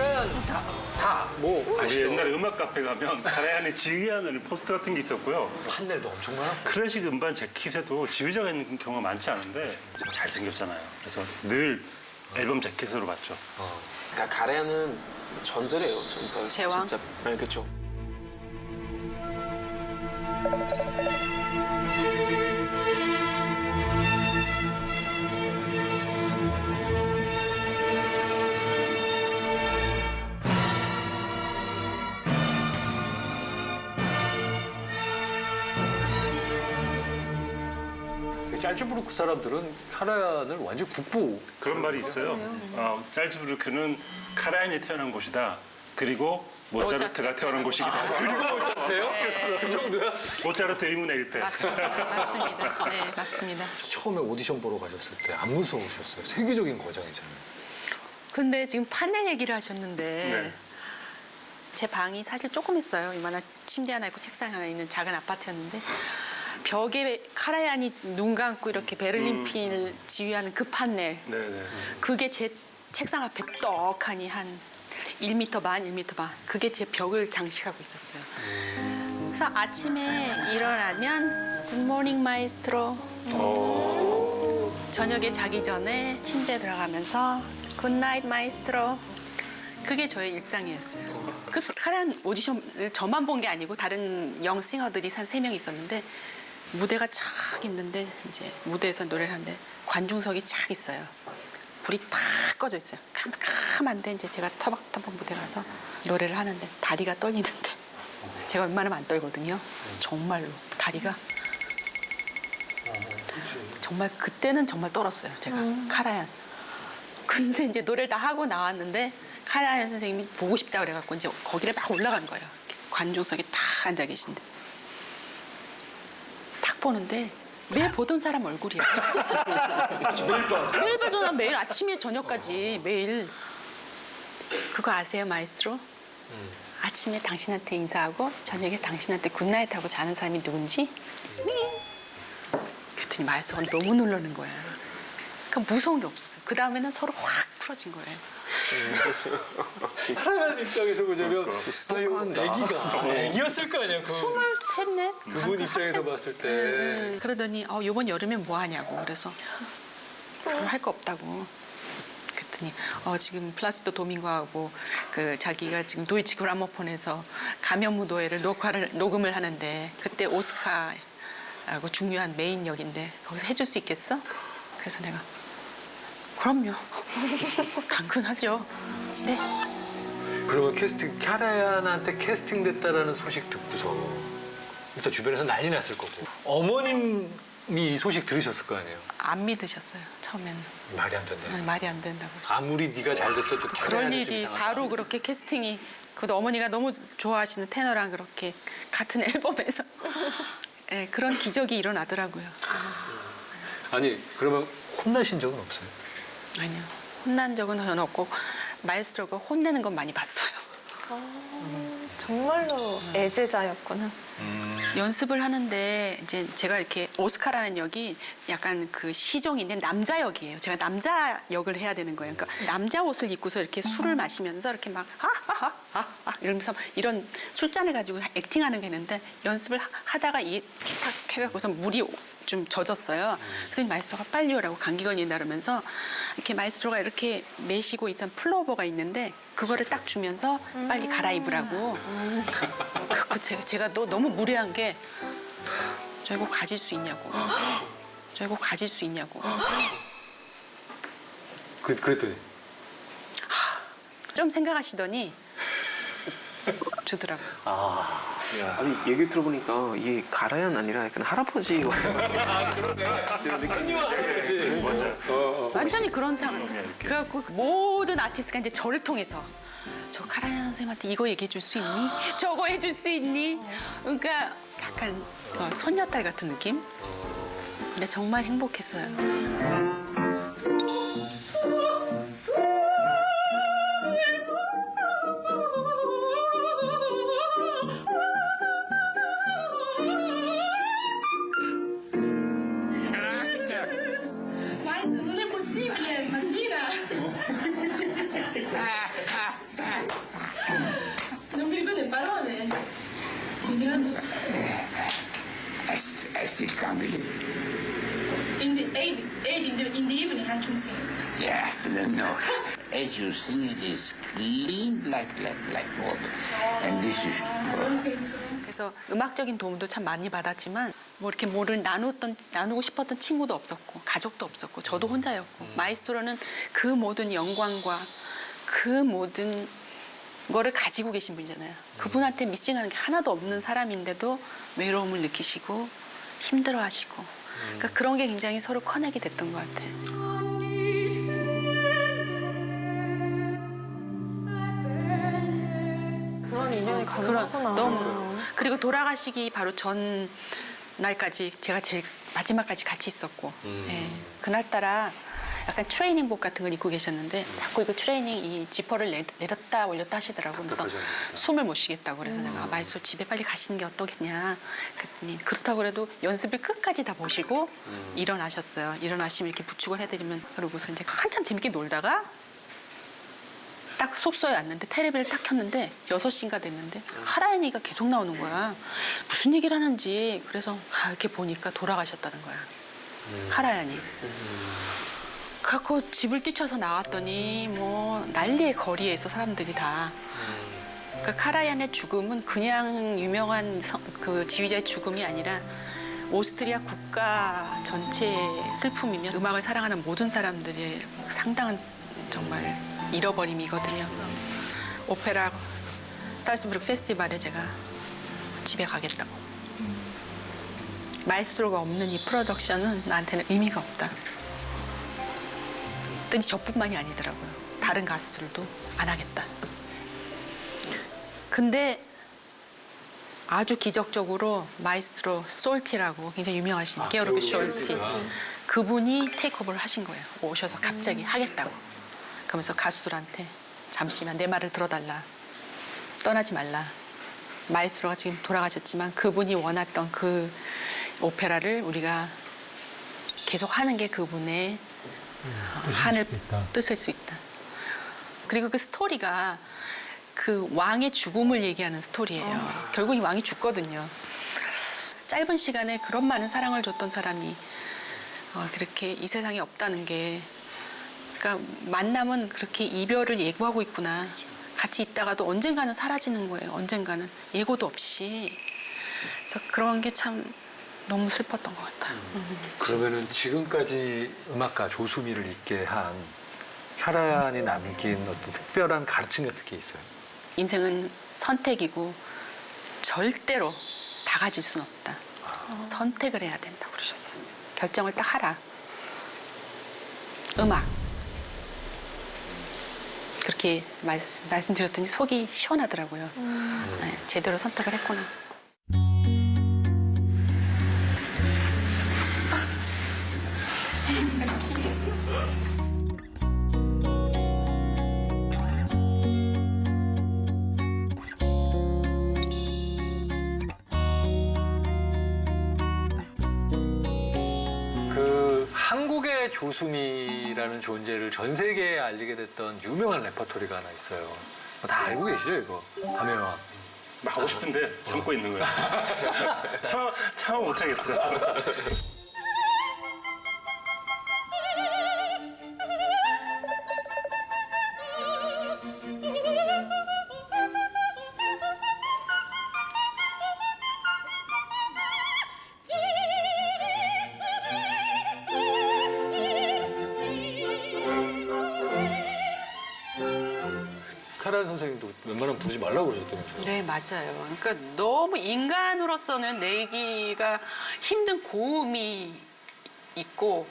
카라얀 다다뭐 우리 아시죠? 옛날에 음악 카페 가면 가라얀의 지휘하는 포스터 같은 게 있었고요. 판넬도 엄청 많아. 클래식 음반 재킷에도 지휘자가 있는 경우가 많지 않은데 잘생겼잖아요. 그래서 늘 앨범 재킷으로 봤죠. 그러니까 가래아는 전설이에요, 전설. 제왕? 진짜. 네, 그렇죠. 짤즈부르크 사람들은 카라얀을 완전 국보. 그런 말이 있어요. 어, 짤즈부르크는 카라얀이 태어난 곳이다. 그리고 모차르트가 태어난 곳이기다. 그리고 모차르트예요? 그 정도야? 모차르트 의문의 일패. 맞습니다. 맞습니다. 네, 맞습니다. 처음에 오디션 보러 가셨을 때 안 무서우셨어요? 세계적인 과정이잖아요. 근데 지금 판넬 얘기를 하셨는데 네. 제 방이 사실 조금 했어요. 이만한 침대 하나 있고 책상 하나 있는 작은 아파트였는데 벽에 카라얀이 눈 감고 이렇게 베를린 핀을 지휘하는 그 판넬 네네. 그게 제 책상 앞에 떡하니 한 1m 반, 1m 반. 그게 제 벽을 장식하고 있었어요. 그래서 아침에 일어나면 굿모닝 마이스트로 저녁에 자기 전에 침대에 들어가면서 굿나잇 마이스트로 그게 저의 일상이었어요. 그래서 카란 오디션을 저만 본 게 아니고 다른 영 싱어들이 한 세 명 있었는데 무대가 쫙 있는데 이제 무대에서 노래를 하는데 관중석이 쫙 있어요. 불이 탁 꺼져 있어요. 깜깜한데 이제 제가 터벅터벅 무대 가서 노래를 하는데 다리가 떨리는데 제가 웬만하면 안 떨거든요. 정말로 다리가 정말 그때는 정말 떨었어요. 제가 카라얀. 근데 이제 노래를 다 하고 나왔는데 카라얀 선생님이 보고 싶다 그래갖고 이제 거기를 막 올라간 거예요. 관중석에 딱 앉아 계신데 딱 보는데 매일 보던 사람 얼굴이에요. 매일 밤. 매일 봐서 매일 아침에 저녁까지 매일 그거 아세요 마이스트로? 아침에 당신한테 인사하고 저녁에 당신한테 굿나잇 하고 자는 사람이 누군지? It's me. 그랬더니 마이스트로가 너무 놀라는 거예요. 그러니까 무서운 게 없었어요. 그 다음에는 서로 확 풀어진 거예요. 카라얀 입장에서 보자면. 아유, 애기가 애기였을 거 아니야. 그 셋, 넷? 그분 입장에서 봤을 때. 음, 그러더니 어, 이번 여름에 뭐 하냐고 그래서 할 거 없다고 그랬더니 어, 지금 플라시도 도밍고하고 그 자기가 지금 도이치 그라모폰에서 가면 무도회를 녹화를 녹음을 하는데 그때 오스카하고 중요한 메인 역인데 거기서 해줄 수 있겠어? 그래서 내가 그럼요 당근하죠 네 그러면 캐스팅 카라얀한테 캐스팅 됐다라는 소식 듣고서 일단 주변에서 난리 났을 거고 어머님이 이 소식 들으셨을 거 아니에요. 안 믿으셨어요 처음에는 말이 안 된다. 네, 말이 안 된다고. 아무리 네가 잘 됐어도 그럴 일이 이상하다. 바로 그렇게 캐스팅이 그것도 어머니가 너무 좋아하시는 테너랑 그렇게 같은 앨범에서 예, 그런 기적이 일어나더라고요. 아니 그러면 혼나신 적은 없어요? 아니요. 혼난 적은 전혀 없고 마에스트로가 혼내는 건 많이 봤어요. 정말로 애제자였구나. 연습을 하는데 이제 제가 이렇게 오스카라는 역이 약간 그 시종인데 남자 역이에요. 제가 남자 역을 해야 되는 거예요. 그러니까 남자 옷을 입고서 이렇게 술을 마시면서 이렇게 막 하하하하 이러면서 이런 술잔을 가지고 액팅하는 게 있는데 연습을 하- 하다가 이 탁 해갖고서 물이 좀 젖었어요. 그래서 마이스트로가 빨리 오라고 감기걸이 나르면서 이렇게 마이스트로가 이렇게 매시고 있던 플로버가 있는데 그거를 딱 주면서 빨리 갈아입으라고. 그 제가, 제가 너, 너무 무례한 게 저 이거 가질 수 있냐고. 저 이거 가질 수 있냐고. 그 그랬더니 좀 생각하시더니 주더라고요. 아 아니, 얘기 들어보니까 이게 가라얀 아니라 약간 할아버지 같은 그렇지. 맞아요. 완전히 그런 상황. 그래갖고 모든 아티스트가 이제 저를 통해서 저 카라얀 선생님한테 이거 얘기해 줄 수 있니? 저거 해줄 수 있니? 그러니까 약간 어, 손녀딸 같은 느낌? 근데 정말 행복했어요. I still can't believe. In the eight, eight in the in the evening, I can sing. Yeah, no, no. As you sing, it is clean like like like water, and this is. I don't think so. 그래서 음악적인 도움도 참 많이 받았지만 뭐 이렇게 뭐를 나눴던 나누고 싶었던 친구도 없었고 가족도 없었고 저도 혼자였고 마이스트로는 그 모든 영광과 그 모든 거를 가지고 계신 분이잖아요. 그분한테 미싱하는 게 하나도 없는 사람인데도 외로움을 느끼시고 힘들어하시고 그러니까 그런 게 굉장히 서로 커넥이 됐던 것 같아요. 그런 인연이 가능하구나. 너무 그리고 돌아가시기 바로 전 날까지 제가 제일 마지막까지 같이 있었고 예. 그날따라 약간 트레이닝복 같은 걸 입고 계셨는데 자꾸 이거 트레이닝 이 지퍼를 내, 내렸다 올렸다 하시더라고요. 그래서 숨을 못 쉬겠다고 그래서 내가 마이소 집에 빨리 가시는 게 어떠겠냐 그랬더니 그렇다고 그래도 연습을 끝까지 다 보시고 일어나셨어요. 일어나시면 이렇게 부축을 해드리면 그러고서 이제 한참 재밌게 놀다가 딱 숙소에 왔는데 테레비를 딱 켰는데 6시인가 됐는데 하라연이가 계속 나오는 거야. 무슨 얘기를 하는지 그래서 가 이렇게 보니까 돌아가셨다는 거야. 카라얀이. 갖고 집을 뛰쳐서 나왔더니 뭐 난리의 거리에서 사람들이 다. 그러니까 카라얀의 죽음은 그냥 유명한 성- 그 지휘자의 죽음이 아니라 오스트리아 국가 전체의 슬픔이며 음악을 사랑하는 모든 사람들의 상당한 정말 잃어버림이거든요. 오페라 살스부르크 페스티벌에 제가 집에 가겠다고. 마이스트로가 없는 이 프로덕션은 나한테는 의미가 없다. 그랬더니 저뿐만이 아니더라고요. 다른 가수들도 안 하겠다. 근데 아주 기적적으로 마이스트로 솔티라고 굉장히 유명하신 게오르그 솔티 그분이 테이크오버를 하신 거예요. 오셔서 갑자기 하겠다고. 그러면서 가수들한테 잠시만 내 말을 들어달라. 떠나지 말라. 마이스트로가 지금 돌아가셨지만 그분이 원했던 그 오페라를 우리가 계속 하는 게 그분의 하늘 뜻일 수 있다. 그리고 그 스토리가 그 왕의 죽음을 얘기하는 스토리예요. 결국 이 왕이 죽거든요. 짧은 시간에 그런 많은 사랑을 줬던 사람이 어, 그렇게 이 세상에 없다는 게 그러니까 만남은 그렇게 이별을 예고하고 있구나. 같이 있다가도 언젠가는 사라지는 거예요. 언젠가는 예고도 없이. 그래서 그런 게 참 너무 슬펐던 것 같아요. 그러면은 지금까지 음악가 조수미를 있게 한 혈안이 남긴 어떤 특별한 가르침 같은 게 있어요. 인생은 선택이고 절대로 다 가질 수는 없다. 선택을 해야 된다고 그러셨어요. 결정을 딱 하라. 음악. 그렇게 말, 말씀드렸더니 속이 시원하더라고요. 네, 제대로 선택을 했구나. 됐던 유명한 레퍼토리가 하나 있어요. 뭐다 알고 계시죠 이거? 밤의 여왕. 하고 싶은데 참고 있는 거예요. 참, 참 못하겠어요. 맞아요. 그러니까 너무 인간으로서는 내기가 힘든 고음이 있고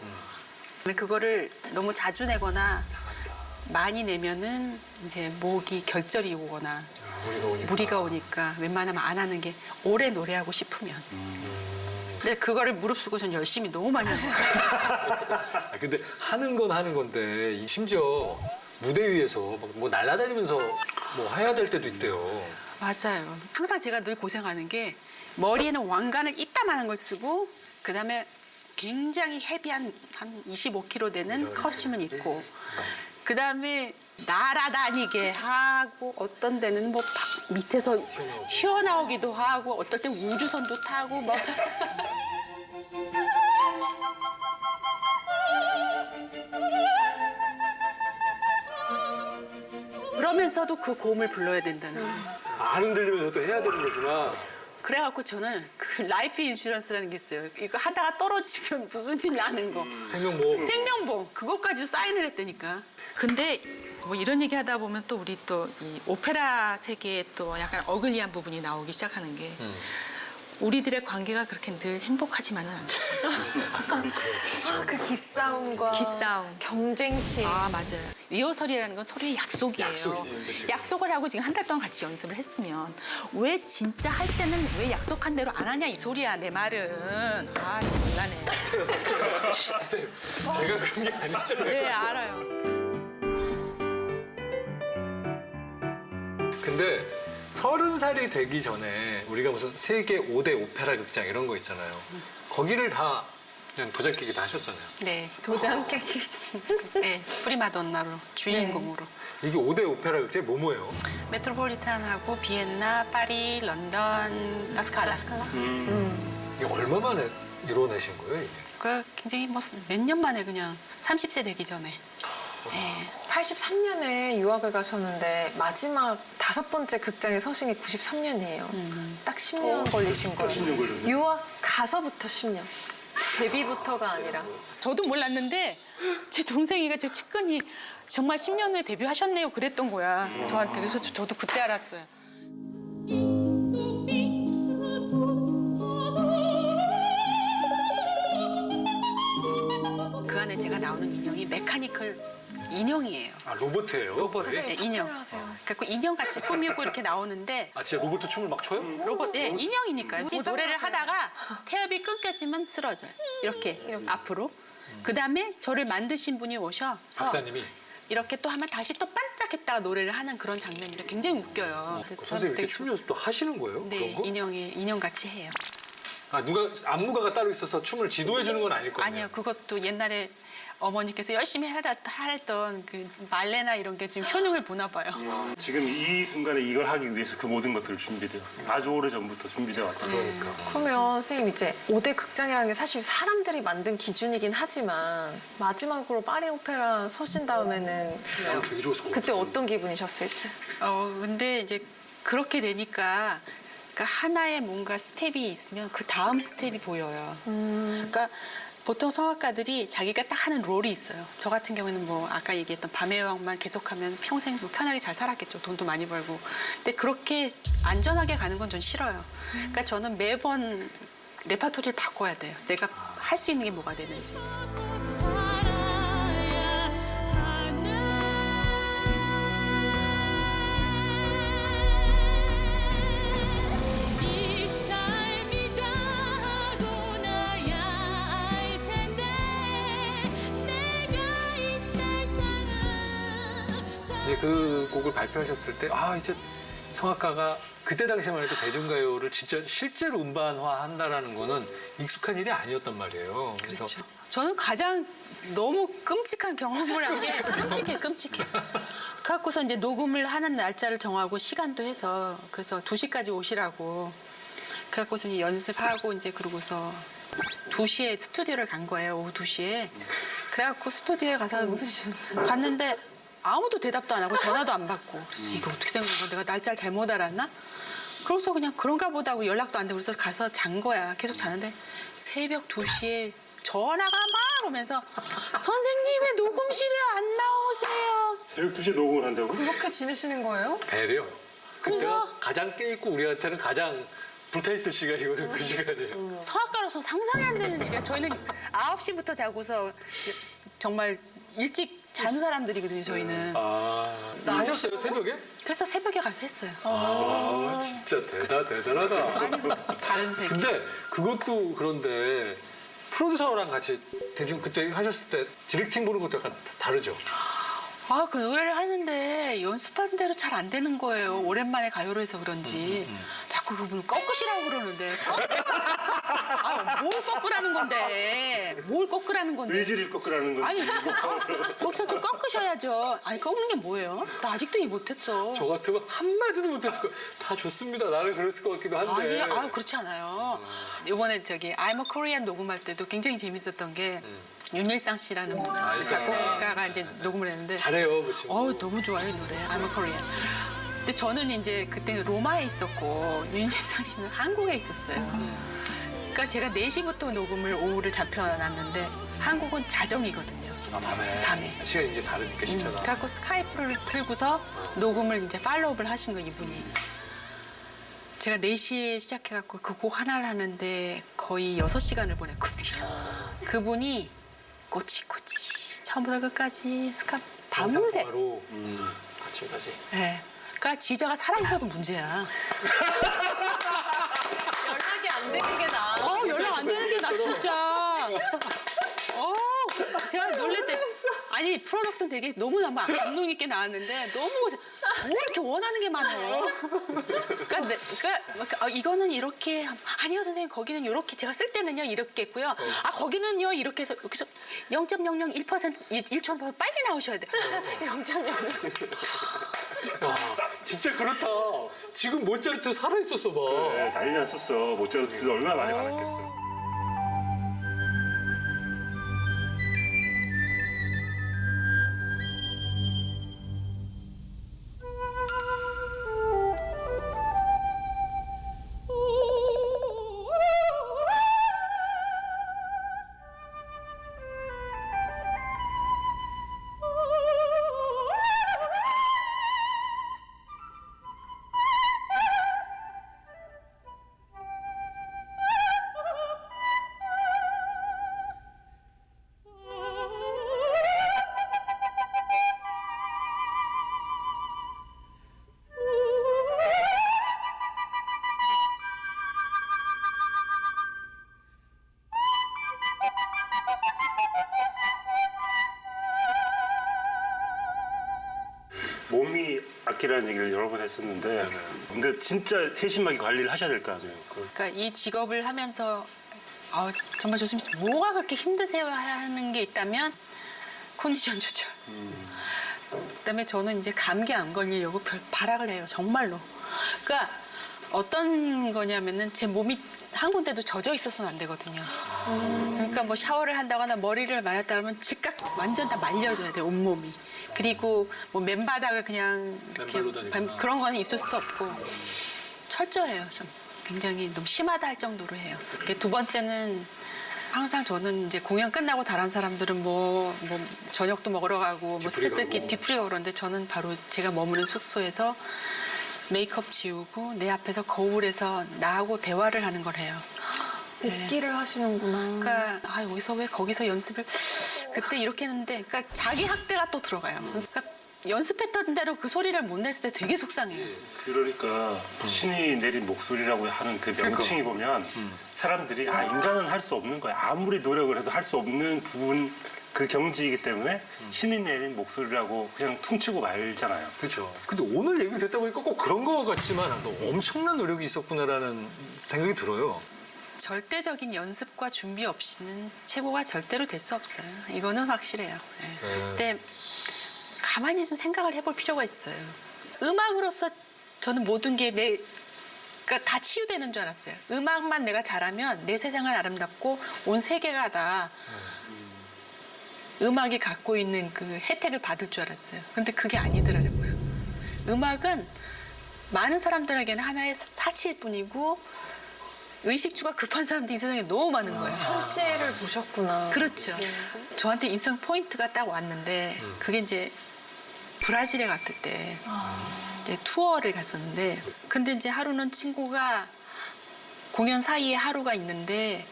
근데 그거를 너무 자주 내거나 많이 내면은 이제 목이 결절이 오거나 무리가 오니까. 무리가 오니까 웬만하면 안 하는 게 오래 노래하고 싶으면. 근데 그거를 무릅쓰고 전 열심히 너무 많이 한 거예요. 아, 근데 하는 건 하는 건데 이 심지어 무대 위에서 막뭐 날아다니면서 뭐 해야 될 때도 있대요. 맞아요. 항상 제가 늘 고생하는 게 머리에는 왕관을 이따만한 걸 쓰고 그다음에 굉장히 헤비한 한 25kg 되는 커스튬을 입고 그다음에 날아다니게 하고 어떤 데는 뭐 바- 밑에서 튀어나오기도 하고 어떨 땐 우주선도 타고 막 흔들리면서도 그 고음을 불러야 된다는 거예요. 안 흔들리면서 또 해야 되는 거구나. 그래갖고 저는 그 라이프 인슈런스라는 게 있어요. 이거 하다가 떨어지면 무슨 일 나는 거. 생명보험. 생명보험 그것까지 사인을 했다니까. 근데 뭐 이런 얘기 하다 보면 또 우리 또 이 오페라 세계에 또 약간 어글리한 부분이 나오기 시작하는 게 우리들의 관계가 그렇게 늘 행복하지만은 않아요. 그 기싸움과 기싸움. 경쟁심. 아 맞아요. 리허설이라는 건 서로의 약속이에요. 약속이지. 약속을 하고 지금 한 달 동안 같이 연습을 했으면 왜 진짜 할 때는 왜 약속한 대로 안 하냐 이 소리야 내 말은. 아. 선생님, 제가 그런 게 아니잖아요. 네 알아요. 근데 서른 살이 되기 전에 우리가 무슨 세계 5대 오페라 극장 이런 거 있잖아요. 거기를 다 그냥 도장 깨기 다 하셨잖아요. 네. 도장 깨기. 네, 프리마돈나로 주인공으로. 이게 5대 오페라 극장이 뭐뭐예요? 메트로폴리탄하고 비엔나, 파리, 런던, 라스칼라. 이게 얼마 만에 이뤄내신 거예요, 이게? 그 굉장히 뭐 몇 년 만에 그냥 30세 되기 전에. 네. 83년에 유학을 가셨는데 마지막 다섯 번째 극장에 서신 게 93년이에요. 딱 10년 걸리신 거예요. 10년 걸렸네. 유학 가서부터 10년. 데뷔부터가 아니라. 저도 몰랐는데 제 동생이가 저 측근이 정말 10년 후에 데뷔하셨네요 그랬던 거야 저한테 그래서 저- 저도 그때 알았어요. 그 안에 제가 나오는 인형이 메카니컬 인형이에요. 아, 로봇이에요? 로봇? 네, 인형. 그래서 인형 같이 꾸미고 이렇게 나오는데 아, 진짜 로봇 춤을 막 춰요? 로봇, 예, 인형이니까요. 노래를 하다가 태엽이 끊겨지면 쓰러져요. 이렇게, 앞으로. 그 다음에 저를 만드신 분이 오셔서 박사님이. 이렇게 또 하면 다시 또 반짝했다가 노래를 하는 그런 장면인데 굉장히 웃겨요. 그 선생님 이렇게 춤 연습도 하시는 거예요? 네, 그런 거? 인형이 인형 같이 해요. 아, 누가 안무가가 따로 있어서 춤을 지도해 주는 건 아닐 거예요. 아니요, 그것도 옛날에 어머니께서 열심히 하라- 하랬던 그 말레나 이런 게 지금 효능을 보나 봐요. 지금 이 순간에 이걸 하기 위해서 그 모든 것들을 준비되어 왔어요. 아주 오래 전부터 준비되어 왔다. 그러니까. 그러면 선생님 이제 5대 극장이라는 게 사실 사람들이 만든 기준이긴 하지만 마지막으로 파리 오페라 서신 다음에는 아, 되게 좋았을 것 그때 같아요. 어떤 기분이셨을지. 어, 근데 이제 그렇게 되니까 그러니까 하나의 뭔가 스텝이 있으면 그 다음 스텝이 보여요. 그러니까 보통 성악가들이 자기가 딱 하는 롤이 있어요. 저 같은 경우에는 뭐 아까 얘기했던 밤의 여왕만 계속하면 평생 뭐 편하게 잘 살았겠죠. 돈도 많이 벌고. 근데 그렇게 안전하게 가는 건 전 싫어요. 그러니까 저는 매번 레파토리를 바꿔야 돼요. 내가 할 수 있는 게 뭐가 되는지. 그 곡을 발표하셨을 때, 아, 이제 성악가가 그때 당시만 해도 대중가요를 진짜 실제로 음반화 한다라는 거는 익숙한 일이 아니었단 말이에요. 그래서 그렇죠. 저는 가장 너무 끔찍한 경험을 한 게 끔찍해 끔찍해. 그래갖고서 이제 녹음을 하는 날짜를 정하고 시간도 해서 그래서 2시까지 오시라고 그래갖고서 이제 연습하고 이제 그러고서 2시에 스튜디오를 간 거예요 오후 2시에 그래갖고 스튜디오에 가서 갔는데 아무도 대답도 안 하고 전화도 안 받고 그래서 이거 어떻게 된 건가 내가 날짜를 잘못 알았나 그래서 그냥 그런가 보다 하고 연락도 안 되고 그래서 가서 잔 거야. 계속 자는데 새벽 2시에 전화가 막 오면서 선생님 왜 녹음실에 안 나오세요? 새벽 2시에 녹음을 한다고? 그렇게 지내시는 거예요? 배려. 그래서- 가장 깨있고 우리한테는 가장 불타있을 시간이거든, 그 시간이. 성악가로서 상상이 안 되는 일이야. 저희는 9시부터 자고서 정말 일찍 잔 사람들이거든요, 저희는. 아, 하셨어요, 새벽에? 그래서 새벽에 가서 했어요. 아, 진짜 대다, 대단하다. 아니, 다른 세계. 근데 그것도 그런데 프로듀서랑 같이 대중 그때 하셨을 때 디렉팅 보는 것도 약간 다- 다르죠? 아, 그 노래를 하는데 연습한 대로 잘 안 되는 거예요. 오랜만에 가요를 해서 그런지. 자꾸 그분을 꺾으시라고 그러는데. 꺾- 아, 뭘 꺾으라는 건데? 뭘 꺾으라는 건데? 의지를 꺾으라는 건지. 아니, 거기서 좀 꺾으셔야죠. 아니, 꺾는 게 뭐예요? 나 아직도 이 못했어. 저 같으면 한마디도 못했을 거. 다 좋습니다. 나는 그랬을 것 같기도 한데. 아니, 아 그렇지 않아요. 이번에 저기 I'm a Korean 녹음할 때도 굉장히 재밌었던 게 윤일상 씨라는 아, 작곡가가 이제 녹음을 했는데 잘해요, 그 친구. 어 너무 좋아요 이 노래 I'm a Korean. 근데 저는 이제 그때 로마에 있었고 윤일상 씨는 한국에 있었어요. 그러니까 제가 4시부터 녹음을 오후를 잡혀놨는데 한국은 자정이거든요. 아, 밤에. 밤에. 시간이 이제 다르니까 시차가. 그래갖고 스카이프를 틀고서 녹음을 이제 팔로우를 하신 거 이분이. 제가 4시에 시작해갖고 그 곡 하나를 하는데 거의 6시간을 보냈거든요. 그분이 꼬치꼬치 처음부터 끝까지 스카 밤새. 바로 음, 아침까지. 네. 그러니까 지자가 살아있어도 문제야. 연락이 안 되는 게 나아. 어, 연락 안 되는 게 나 진짜. 어, 제가 때. 아니, 프로덕트는 되게 너무나 감동 있게 나왔는데 너무 뭐 이렇게 원하는 게 많아요. 그러니까, 내, 그러니까 어, 이거는 이렇게 아니요 선생님 거기는 이렇게 제가 쓸 때는요 이렇게 했고요. 아 거기는요 이렇게 해서 여기서 0.001% 1초 빨리 나오셔야 돼. 0.0. 아, 진짜 그렇다. 지금 모차르트 살아있었어 봐. 네, 난리 났었어. 모차르트 얼마나 많이 받았겠어. 악기라는 얘기를 여러 번 했었는데, 근데 진짜 세심하게 관리를 하셔야 될 거 아니에요. 그 그러니까 이 직업을 하면서 아, 정말 조심히 뭐가 그렇게 힘드세요 하는 게 있다면 컨디션 조절. 그다음에 저는 이제 감기 안 걸리려고 별 발악을 해요 정말로. 그러니까 어떤 거냐면은 제 몸이 한 군데도 젖어 있어서는 안 되거든요. 그러니까 뭐 샤워를 한다거나 머리를 말았다 그러면 즉각 완전 다 말려줘야 돼 온몸이. 그리고 뭐 맨바닥을 그냥 이렇게 맨발로 다니거나. 반- 그런 거는 있을 수도 없고 철저해요 좀 굉장히 너무 심하다 할 정도로 해요. 이게 두 번째는 항상 저는 이제 공연 끝나고 다른 사람들은 뭐, 뭐 저녁도 먹으러 가고 뭐 뒤풀이 스태프들끼리 가고. 뒤풀이 가고 그러는데 저는 바로 제가 머무는 숙소에서 메이크업 지우고 내 앞에서 거울에서 나하고 대화를 하는 걸 해요. 복귀를 하시는구나. 그러니까 아 여기서 왜 거기서 연습을 그때 이렇게 했는데 그러니까 자기 학대가 또 들어가요. 그러니까 연습했던 대로 그 소리를 못 냈을 때 되게 속상해요. 그러니까 신이 내린 목소리라고 하는 그 명칭이 보면 사람들이 아 인간은 할 수 없는 거야 아무리 노력을 해도 할 수 없는 부분 그 경지이기 때문에 신이 내린 목소리라고 그냥 퉁치고 말잖아요. 그렇죠. 근데 오늘 얘기를 듣다 보니까 꼭 그런 거 같지만 또 엄청난 노력이 있었구나라는 생각이 들어요. 절대적인 연습과 준비 없이는 최고가 절대로 될 수 없어요. 이거는 확실해요. 예. 근데 가만히 좀 생각을 해볼 필요가 있어요. 음악으로서 저는 모든 게 내, 그러니까 다 치유되는 줄 알았어요. 음악만 내가 잘하면 내 세상은 아름답고 온 세계가 다 음악이 갖고 있는 그 혜택을 받을 줄 알았어요. 근데 그게 아니더라고요. 음악은 많은 사람들에게는 하나의 사치일 뿐이고 의식주가 급한 사람들이 이 세상에 너무 많은 거예요. 현실을 보셨구나. 그렇죠. 저한테 인생 포인트가 딱 왔는데 그게 이제 브라질에 갔을 때 이제 투어를 갔었는데 근데 이제 하루는 친구가 공연 사이에 하루가 있는데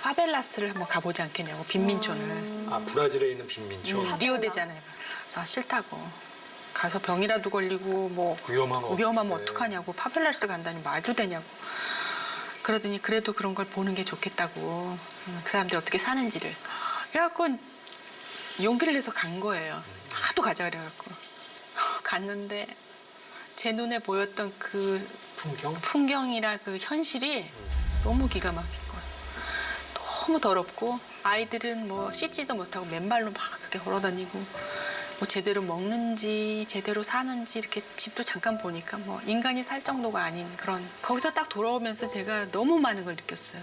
파벨라스를 한번 가보지 않겠냐고 빈민촌을 아 브라질에 있는 빈민촌 음, 리오데자네이로 그래서 아, 싫다고 가서 병이라도 걸리고 뭐 위험하면 위험하면 어떡해. 어떡하냐고 파벨라스 간다니 말도 되냐고 그러더니 그래도 그런 걸 보는 게 좋겠다고. 음, 그 사람들이 어떻게 사는지를. 그래갖고 용기를 내서 간 거예요. 하도 가자 그래갖고. 갔는데 제 눈에 보였던 그 풍경? 풍경이나 그 현실이 너무 기가 막힌 거예요. 너무 더럽고 아이들은 뭐 씻지도 못하고 맨발로 막 이렇게 걸어다니고 뭐 제대로 먹는지 제대로 사는지 이렇게 집도 잠깐 보니까 뭐 인간이 살 정도가 아닌 그런 거기서 딱 돌아오면서 제가 너무 많은 걸 느꼈어요.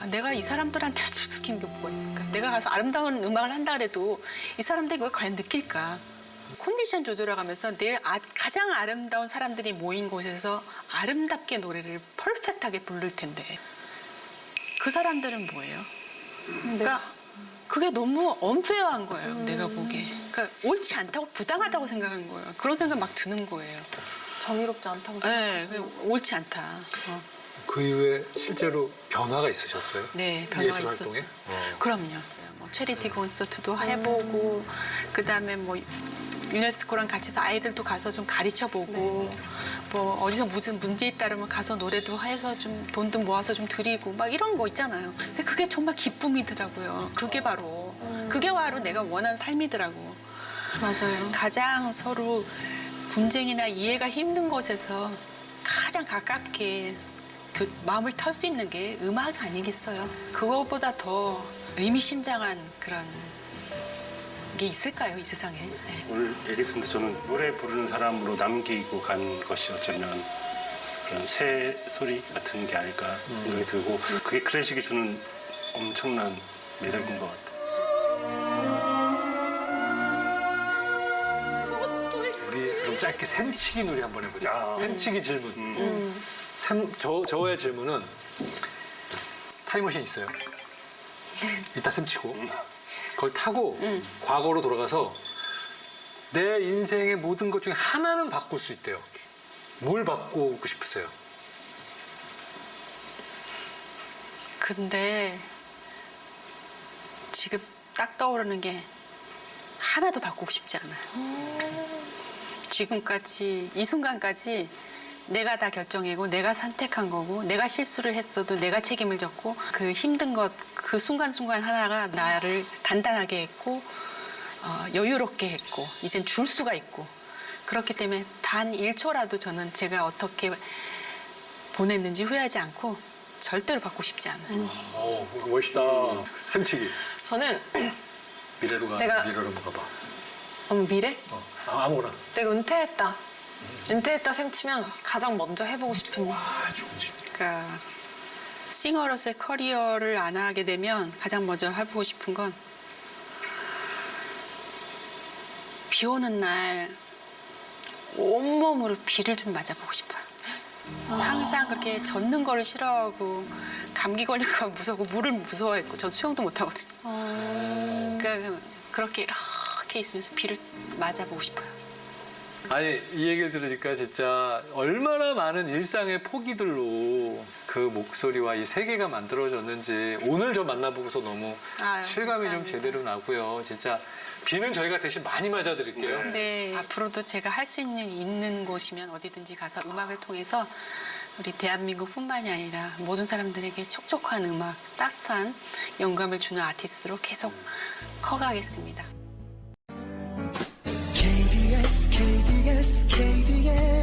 아, 내가 이 사람들한테 줄 수 있는 게 뭐가 있을까? 내가 가서 아름다운 음악을 한다 그래도 이 사람들이 그걸 과연 느낄까? 컨디션 조절해가면서 내 아- 가장 아름다운 사람들이 모인 곳에서 아름답게 노래를 퍼펙트하게 부를 텐데 그 사람들은 뭐예요? 그러니까 그게 너무 언페어한 거예요. 내가 보기에. 그러니까 옳지 않다고 부당하다고 생각한 거예요. 그런 생각 막 드는 거예요. 정의롭지 않다고 네, 생각하시는 그 옳지 않다. 어. 그 이후에 실제로 변화가 있으셨어요? 네, 변화가 예술 활동에? 있었어요. 어. 그럼요. 뭐 체리티 콘서트도 해보고 그다음에 뭐 유네스코랑 같이 해서 아이들도 가서 좀 가르쳐 보고 뭐 어디서 무슨 문제 있다면 가서 노래도 해서 좀 돈도 모아서 좀 드리고 막 이런 거 있잖아요. 근데 그게 정말 기쁨이더라고요. 그게 바로 그게 바로 내가 원하는 삶이더라고. 맞아요. 가장 서로 분쟁이나 이해가 힘든 곳에서 가장 가깝게 그 마음을 털 수 있는 게 음악 아니겠어요? 그거보다 더 의미심장한 그런 게 있을까요, 이 세상에? 네. 오늘 얘기 듣는데 저는 노래 부르는 사람으로 남기고 간 것이 어쩌면 그런 새 소리 같은 게 아닐까 생각이 들고 그게 클래식이 주는 엄청난 매력인 것 같아요. 그럼 짧게 샘치기 놀이 한번 해보자. 아. 샘치기 질문. 음. 샘, 저, 저의 질문은 타임머신 있어요. 이따 샘치고. 그걸 타고 과거로 돌아가서 내 인생의 모든 것 중에 하나는 바꿀 수 있대요. 뭘 바꾸고 싶으세요? 근데 지금 딱 떠오르는 게 하나도 바꾸고 싶지 않아요. 지금까지 이 순간까지 내가 다 결정이고 내가 선택한 거고 내가 실수를 했어도 내가 책임을 졌고 그 힘든 것 그 순간순간 하나가 나를 단단하게 했고 어, 여유롭게 했고 이젠 줄 수가 있고 그렇기 때문에 단 1초라도 저는 제가 어떻게 보냈는지 후회하지 않고 절대로 바꾸고 싶지 않아요. 어, 멋있다. 샘치기. 저는 미래로 가, 내가- 미래로 한번 가봐. 어, 미래? 어, 아, 아무거나. 내가 은퇴했다. 은퇴했다 셈치면 가장 먼저 해보고 싶은 일. 아, 좋은 질문. 그러니까 싱어로서의 커리어를 안 하게 되면 가장 먼저 해보고 싶은 건 비 오는 날 온몸으로 비를 좀 맞아보고 싶어요. 항상 그렇게 젖는 거를 싫어하고 감기 걸릴까 무서워 물을 무서워했고 저 수영도 못 하거든요. 그러니까 그렇게 이렇게 있으면서 비를 맞아보고 싶어요. 아니 이 얘기를 들으니까 진짜 얼마나 많은 일상의 포기들로 그 목소리와 이 세계가 만들어졌는지 오늘 저 만나보고서 너무 아유, 실감이 좀 감사합니다. 제대로 나고요. 진짜 비는 저희가 대신 많이 맞아드릴게요. 네. 앞으로도 제가 할 수 있는 있는 곳이면 어디든지 가서 음악을 통해서 우리 대한민국뿐만이 아니라 모든 사람들에게 촉촉한 음악, 따스한 영감을 주는 아티스트로 계속 커가겠습니다. escaping